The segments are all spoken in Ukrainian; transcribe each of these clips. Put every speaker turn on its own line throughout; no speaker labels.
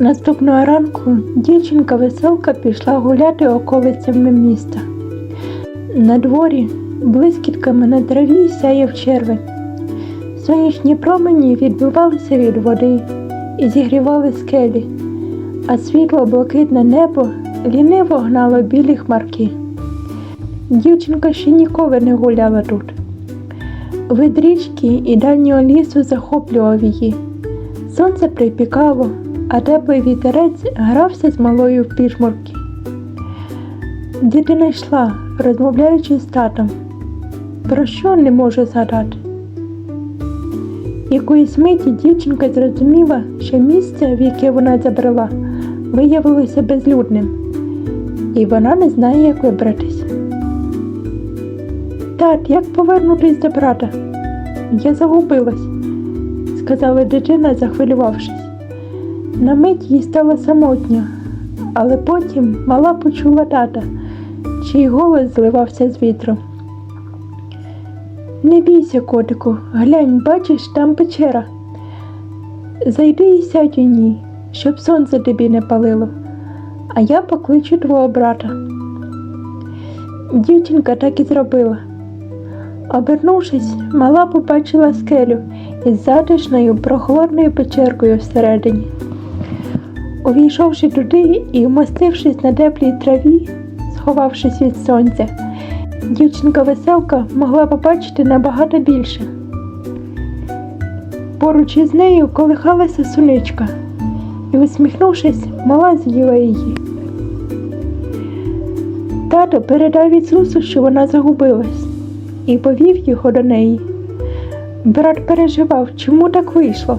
Наступного ранку дівчинка веселка пішла гуляти околицями міста. На дворі блискітками на траві сяяв червень. Сонячні промені відбивалися від води і зігрівали скелі, а світло блакитне небо ліниво гнало білі хмарки. Дівчинка ще ніколи не гуляла тут. Вид річки і дальнього лісу захоплював її. Сонце припікало, а теплий вітерець грався з малою в пішмурки. Дитина йшла, розмовляючи з татом. Про що не можу згадати? Якоїсь миті дівчинка зрозуміла, що місце, в яке вона забрала, виявилося безлюдним, і вона не знає, як вибратись. Тат, як повернутись до брата? Я загубилась, сказала дитина, захвилювавшись. На мить їй стало самотньо, але потім мала почула тата, чий голос зливався з вітром. Не бійся, котику, глянь, бачиш, там печера. Зайди і сядь у ній, щоб сонце тобі не палило, а я покличу твого брата. Дівчинка так і зробила. Обернувшись, мала побачила скелю із затишною прохолодною печеркою всередині. Увійшовши туди і вмостившись на теплій траві, сховавшись від сонця, дівчинка веселка могла побачити набагато більше. Поруч із нею колихалася суничка, і, усміхнувшись, мала з'їла її. Тато передав Ісусу, що вона загубилась, і повів його до неї. Брат переживав, чому так вийшло,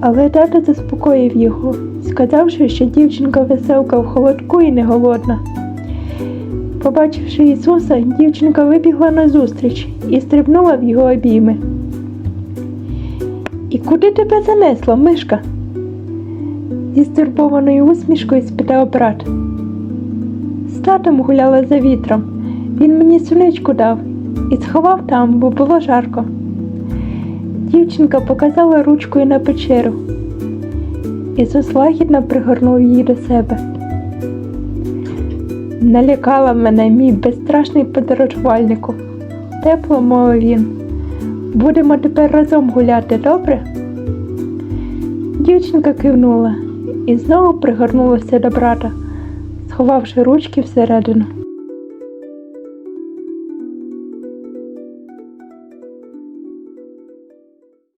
але тато заспокоїв його, сказавши, що дівчинка веселка в холодку і не голодна. Побачивши Ісуса, дівчинка вибігла назустріч і стрибнула в його обійми. І куди тебе занесло, мишка? зі стурбованою усмішкою спитав брат. З татом гуляла за вітром. Він мені суничку дав і сховав там, бо було жарко. Дівчинка показала ручкою на печеру. Ісус лагідно пригорнув її до себе. Налякала мене, мій безстрашний подорожувальнику. Тепло мовив він. Будемо тепер разом гуляти, добре? Дівчинка кивнула і знову пригорнулася до брата, сховавши ручки всередину.